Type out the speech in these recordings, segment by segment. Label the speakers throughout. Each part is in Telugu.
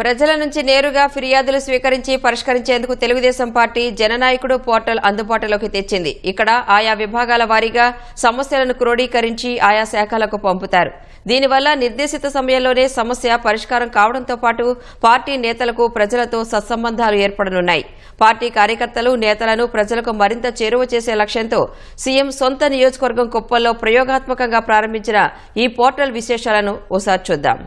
Speaker 1: ప్రజల నుంచి నేరుగా ఫిర్యాదులు స్వీకరించి పరిష్కరించేందుకు తెలుగుదేశం పార్టీ జననాయకుడు పోర్టల్ అందుబాటులోకి తెచ్చింది. ఇక్కడ ఆయా విభాగాల వారీగా సమస్యలను క్రోడీకరించి ఆయా శాఖలకు పంపుతారు. దీనివల్ల నిర్దేశిత సమయంలోనే సమస్య పరిష్కారం కావడంతో పాటు పార్టీ నేతలకు ప్రజలతో సత్సంబంధాలు ఏర్పడనున్నాయి. పార్టీ కార్యకర్తలు నేతలను ప్రజలకు మరింత చేరువ చేసే లక్ష్యంతో సీఎం సొంత నియోజకవర్గం కుప్పల్లో ప్రయోగాత్మకంగా ప్రారంభించిన ఈ పోర్టల్ విశేషాలను ఓసారి చూద్దాం.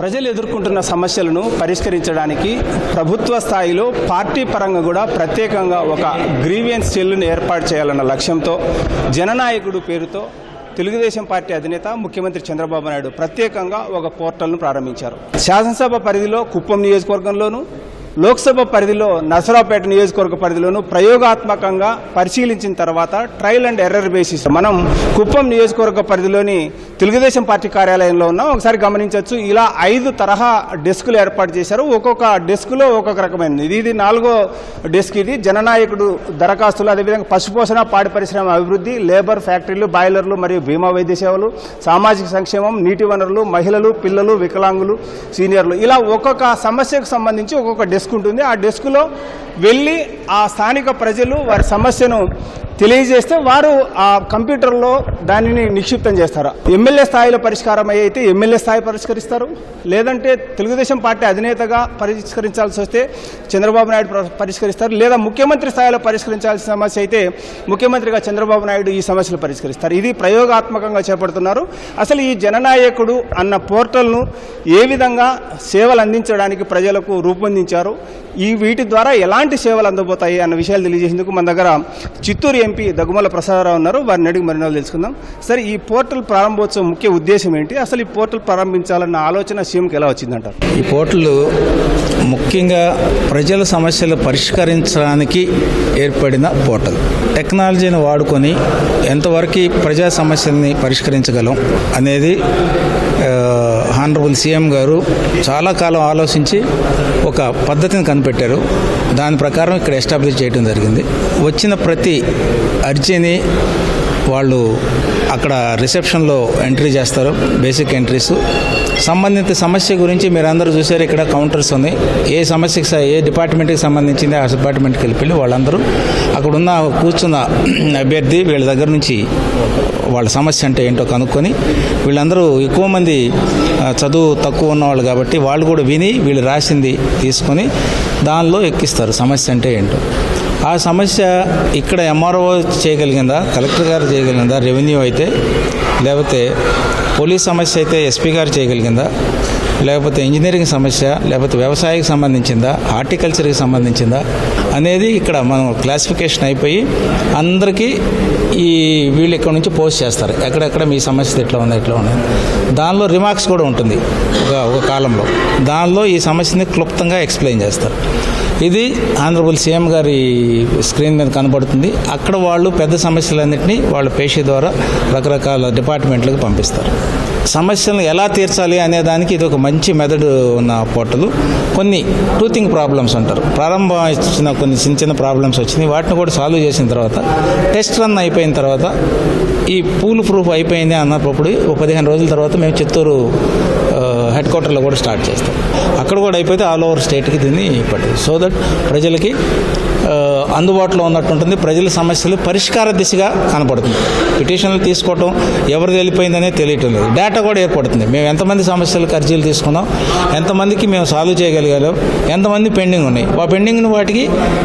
Speaker 2: ప్రజలు ఎదుర్కొంటున్న సమస్యలను పరిష్కరించడానికి ప్రభుత్వ స్థాయిలో పార్టీ పరంగా కూడా ప్రత్యేకంగా ఒక గ్రీవియన్స్ సెల్లును ఏర్పాటు చేయాలన్న లక్ష్యంతో జననాయకుడు పేరుతో తెలుగుదేశం పార్టీ అధినేత ముఖ్యమంత్రి చంద్రబాబు నాయుడు ప్రత్యేకంగా ఒక పోర్టల్ను ప్రారంభించారు. శాసనసభ పరిధిలో కుప్పం నియోజకవర్గంలోనూ లోక్సభ పరిధిలో నసరాపేట నియోజకవర్గ పరిధిలోను ప్రయోగాత్మకంగా పరిశీలించిన తర్వాత ట్రయల్ అండ్ ఎర్రర్ బేసిస్ మనం కుప్పం నియోజకవర్గ పరిధిలోని తెలుగుదేశం పార్టీ కార్యాలయంలో ఉన్నాం. ఒకసారి గమనించవచ్చు ఇలా ఐదు తరహా డెస్కులు ఏర్పాటు చేశారు. ఒక్కొక్క డెస్క్లో ఒక్కొక్క రకమైనది. ఇది ఇది నాలుగో డెస్క్ ఇది. జననాయకుడు దరఖాస్తులు అదేవిధంగా పశుపోషణ పాడి పరిశ్రమ అభివృద్ధి లేబర్ ఫ్యాక్టరీలు బాయిలర్లు మరియు బీమా వైద్య సేవలు సామాజిక సంక్షేమం నీటి వనరులు మహిళలు పిల్లలు వికలాంగులు సీనియర్లు. ఇలా ఒక్కొక్క సమస్యకు సంబంధించి ఒక్కొక్క డెస్క్ ఉంటుంది ఆ డెస్క్లో వెళ్ళి ఆ స్థానిక ప్రజలు వారి సమస్యను తెలియజేస్తే వారు ఆ కంప్యూటర్లో దానిని నిక్షిప్తం చేస్తారు. ఎమ్మెల్యే స్థాయిలో పరిష్కారం అయితే ఎమ్మెల్యే స్థాయి పరిష్కరిస్తారు. లేదంటే తెలుగుదేశం పార్టీ అధినేతగా పరిష్కరించాల్సి వస్తే చంద్రబాబు నాయుడు పరిష్కరిస్తారు. లేదా ముఖ్యమంత్రి స్థాయిలో పరిష్కరించాల్సిన సమస్య అయితే ముఖ్యమంత్రిగా చంద్రబాబు నాయుడు ఈ సమస్యలు పరిష్కరిస్తారు. ఇది ప్రయోగాత్మకంగా చేపడుతున్నారు. అసలు ఈ జననాయకుడు అన్న పోర్టల్ను ఏ విధంగా సేవలు అందించడానికి ప్రజలకు రూపొందించారు? ఈ వీటి ద్వారా ఎలాంటి సేవలు అందబోతాయి? అన్న విషయాలు తెలియజేసేందుకు మన దగ్గర చిత్తూరు ఎంపీ దగ్గుమల ప్రసాదరావు ఉన్నారు. వారిని అడిగి మరిన్ని తెలుసుకుందాం. సరే ఈ పోర్టల్ ప్రారంభోత్సవం ముఖ్య ఉద్దేశం ఏంటి? అసలు ఈ పోర్టల్ ప్రారంభించాలన్న ఆలోచన సీఎంకి ఎలా వచ్చిందంటారు?
Speaker 3: ఈ పోర్టల్ ముఖ్యంగా ప్రజల సమస్యలు పరిష్కరించడానికి ఏర్పడిన పోర్టల్. టెక్నాలజీని వాడుకొని ఎంతవరకు ప్రజా సమస్యల్ని పరిష్కరించగలం అనేది ఆనరబుల్ సీఎం గారు చాలా కాలం ఆలోచించి ఒక పద్ధతిని కనిపెట్టారు. దాని ప్రకారం ఇక్కడ ఎస్టాబ్లిష్ చేయడం జరిగింది. వచ్చిన ప్రతి అర్జీని వాళ్ళు అక్కడ రిసెప్షన్లో ఎంట్రీ చేస్తారు బేసిక్ ఎంట్రీస్ సంబంధిత సమస్య గురించి మీరు అందరూ చూసారు ఇక్కడ కౌంటర్స్ ఉంది. ఏ సమస్యకి ఏ డిపార్ట్మెంట్కి సంబంధించింది ఆ డిపార్ట్మెంట్కి వెళ్ళి వాళ్ళందరూ. అక్కడ ఉన్న కూర్చున్న అభ్యర్థి వీళ్ళ దగ్గర నుంచి వాళ్ళ సమస్య అంటే ఏంటో కనుక్కొని వీళ్ళందరూ ఎక్కువ మంది చదువు తక్కువ ఉన్నవాళ్ళు కాబట్టి వాళ్ళు కూడా విని వీళ్ళు రాసింది తీసుకొని దానిలో ఎక్కిస్తారు సమస్య అంటే ఏంటో. ఆ సమస్య ఇక్కడ ఎంఆర్ఓ చేయగలిగిందా? కలెక్టర్ గారు చేయగలిగిందా? రెవెన్యూ అయితే? లేకపోతే పోలీస్ సమస్య అయితే ఎస్పీ గారు చేయగలిగిందా? లేకపోతే ఇంజనీరింగ్ సమస్య లేకపోతే వ్యవసాయకు సంబంధించిందా హార్టికల్చర్కి సంబంధించిందా అనేది ఇక్కడ మనం క్లాసిఫికేషన్ అయిపోయి అందరికీ ఈ వీళ్ళు ఇక్కడ నుంచి పోస్ట్ చేస్తారు. ఎక్కడెక్కడ మీ సమస్య ఎట్లా ఉంది ఎట్లా ఉంది దానిలో రిమార్క్స్ కూడా ఉంటుంది ఒక ఒక కాలంలో. దానిలో ఈ సమస్యని క్లుప్తంగా ఎక్స్ప్లెయిన్ చేస్తారు. ఇది ఆనరబుల్ సీఎం గారి స్క్రీన్ మీద కనబడుతుంది. అక్కడ వాళ్ళు పెద్ద సమస్యలన్నింటినీ వాళ్ళ పేషీ ద్వారా రకరకాల డిపార్ట్మెంట్లకు పంపిస్తారు. సమస్యలను ఎలా తీర్చాలి అనే దానికి ఇది ఒక మంచి మెదడు ఉన్న పొట్టలు కొన్ని టూతింగ్ ప్రాబ్లమ్స్ అంటారు. ప్రారంభం ఇచ్చిన కొన్ని చిన్న చిన్న ప్రాబ్లమ్స్ వచ్చినాయి. వాటిని కూడా సాల్వ్ చేసిన తర్వాత టెస్ట్ రన్ అయిపోయిన తర్వాత ఈ పూల్ ప్రూఫ్ అయిపోయింది అన్నప్పుడు ఒక పదిహేను రోజుల తర్వాత మేము చిత్తూరు హెడ్ క్వార్టర్లో కూడా స్టార్ట్ చేస్తాం. అక్కడ కూడా అయిపోతే ఆల్ ఓవర్ స్టేట్కి దీన్ని పట్టింది. సో దట్ ప్రజలకి అందుబాటులో ఉన్నట్టు ఉంటుంది ప్రజల సమస్యలు పరిష్కార దిశగా కనపడుతుంది. పిటిషన్లు తీసుకోవటం ఎవరిది వెళ్ళిపోయిందనే తెలియటం లేదు. డేటా కూడా ఏర్పడుతుంది. మేము ఎంతమంది సమస్యలకు అర్జీలు తీసుకున్నాం? ఎంతమందికి మేము సాల్వ్ చేయగలిగాం ఎంతమంది పెండింగ్ ఉన్నాయి? ఆ పెండింగ్ వాటికి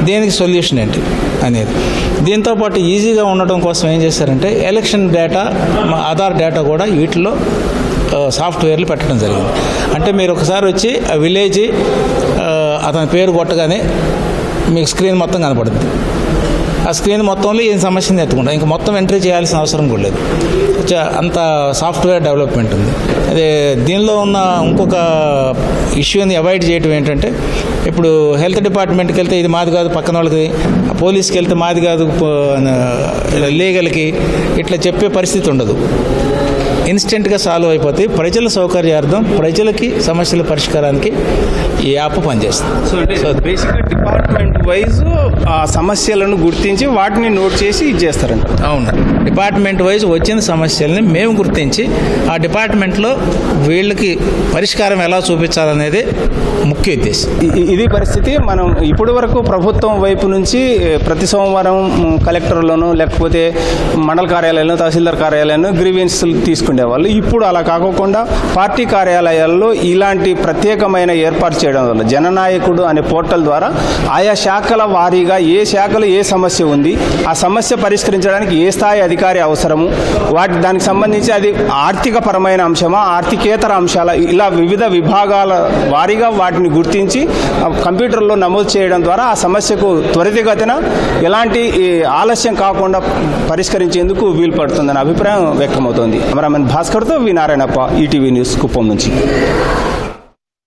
Speaker 3: దేనికి సొల్యూషన్ ఏంటి అనేది. దీంతో పాటు ఈజీగా ఉండటం కోసం ఏం చేశారంటే ఎలక్షన్ డేటా మా ఆధార్ డేటా కూడా వీటిలో సాఫ్ట్వేర్లు పెట్టడం జరిగింది. అంటే మీరు ఒకసారి వచ్చి ఆ విలేజ్ అతని పేరు కొట్టగానే మీకు స్క్రీన్ మొత్తం కనపడుతుంది ఆ స్క్రీన్ మొత్తంలో ఏం సమస్యని ఎత్తుకుంటాం. ఇంకా మొత్తం ఎంట్రీ చేయాల్సిన అవసరం కూడా లేదు. అంత సాఫ్ట్వేర్ డెవలప్మెంట్ ఉంది. అదే దీనిలో ఉన్న ఇంకొక ఇష్యూని అవాయిడ్ చేయటం ఏంటంటే ఇప్పుడు హెల్త్ డిపార్ట్మెంట్కి వెళ్తే ఇది మాది కాదు పక్కన వాళ్ళకి. పోలీస్కి వెళ్తే మాది కాదు లీగల్కి ఇట్లా చెప్పే పరిస్థితి ఉండదు. ఇన్స్టెంట్గా సాల్వ్ అయిపోతాయి ప్రజల సౌకర్యార్థం ప్రజలకి సమస్యల పరిష్కారానికి ఈ యాప్ పనిచేస్తుంది.
Speaker 2: సో బేసిక్గా డిపార్ట్మెంట్ వైజ్ ఆ సమస్యలను గుర్తించి వాటిని నోట్ చేసి ఇది చేస్తారంట
Speaker 3: అవును. డిపార్ట్మెంట్ వైజ్ వచ్చిన సమస్యల్ని మేము గుర్తించి ఆ డిపార్ట్మెంట్లో వీళ్ళకి పరిష్కారం ఎలా చూపించాలనేది ముఖ్య ఉద్దేశం.
Speaker 2: ఇది పరిస్థితి. మనం ఇప్పటి వరకు ప్రభుత్వం వైపు నుంచి ప్రతి సోమవారం కలెక్టర్లోనూ లేకపోతే మండల కార్యాలయంలో తహసీల్దార్ కార్యాలయంలో గ్రీవెన్స్ ఉండేవాళ్ళు. ఇప్పుడు అలా కాకుండా పార్టీ కార్యాలయాల్లో ఇలాంటి ప్రత్యేకమైన ఏర్పాటు చేయడం వల్ల జననాయకుడు అనే పోర్టల్ ద్వారా ఆయా శాఖల వారీగా ఏ శాఖలో ఏ సమస్య ఉంది ఆ సమస్య పరిష్కరించడానికి ఏ స్థాయి అధికారి అవసరము వాటి దానికి సంబంధించి అది ఆర్థిక పరమైన అంశమా ఆర్థికేతర అంశాల ఇలా వివిధ విభాగాల వారీగా వాటిని గుర్తించి కంప్యూటర్లో నమోదు చేయడం ద్వారా ఆ సమస్యకు త్వరితగతిన ఎలాంటి ఆలస్యం కాకుండా పరిష్కరించేందుకు వీలు పడుతుందనే అభిప్రాయం వ్యక్తమవుతోంది. Cameraman Anand భాస్కర్తో V Narayanappa ETV news Kuppam నుంచి.